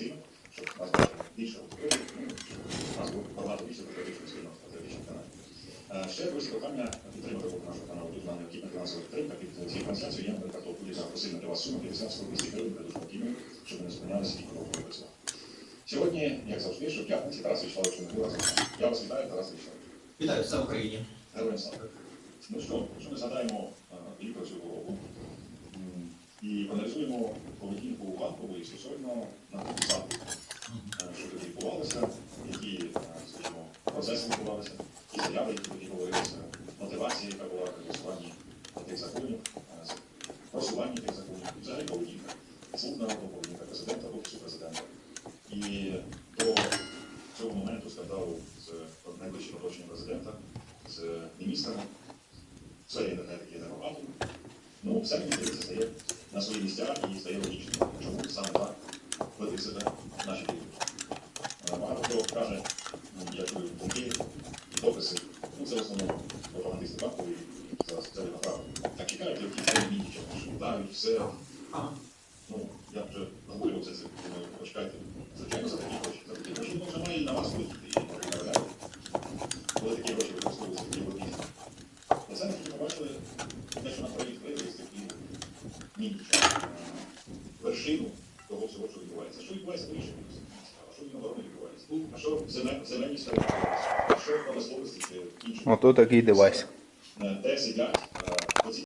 сильно, щоб нас бачили більше аудиторії, ну, щоб нас було багато більше патріотичних спільнот патріотичних каналів. Е, Ще друзі, прохання підтримати роботу нашого каналу. Тут нам необхідна фінансова підтримка під цією трансляцією. Я, наприклад, буде посильна для вас сума 50 100 тисяч гривень, дуже спокійно, щоб ви не зупинялися і продовжували працювати. Сьогодні, як завжди, що п'ятниці Тарас Вячеславович разом. Я вас вітаю, Тарас Вячеславович. Вітаю, все в Україні. Героям слава. Ну що, якщо ми згадаємо е, літо цього року і проаналізуємо поведінку банкової стосовно на посадку, що тоді відбувалося, які, е, скажімо, процеси відбувалися, ті заяви, які тоді говорилися, мотивація, яка була при голосуванні тих законів, е, просуванні тих законів, і взагалі поведінка, слуг народу, поведінка президента, офісу президента. І до цього моменту скандалу з найближчим оточенням президента, з міністрами в сфері енергетики енергоатому. Ну, все мені здається, стає на свої місця і стає логічним. Чому саме так веде себе наші керівники. Е, Багато хто каже, ну, я чую думки і дописи. Ну, це в основному пропагандисти банкові за соціальні направи. Так чекають, які хай відчим, що вдають, все. Ну, я вже нагулював це, це думаю, почекайте. Звичайно, за такі гроші. За такі гроші може має і на вас і Коли такі гроші використовуються такі лобізм. Оце ми тільки побачили те, що на проєкт виявилися такі ніч вершину того всього, що відбувається. Що відбувається в інших місцях? А що наоборот не відбувається? А що в земель- в земельній сфері відбувається? А що в промисловості інших? Ото такий девайс. Е, Де сидять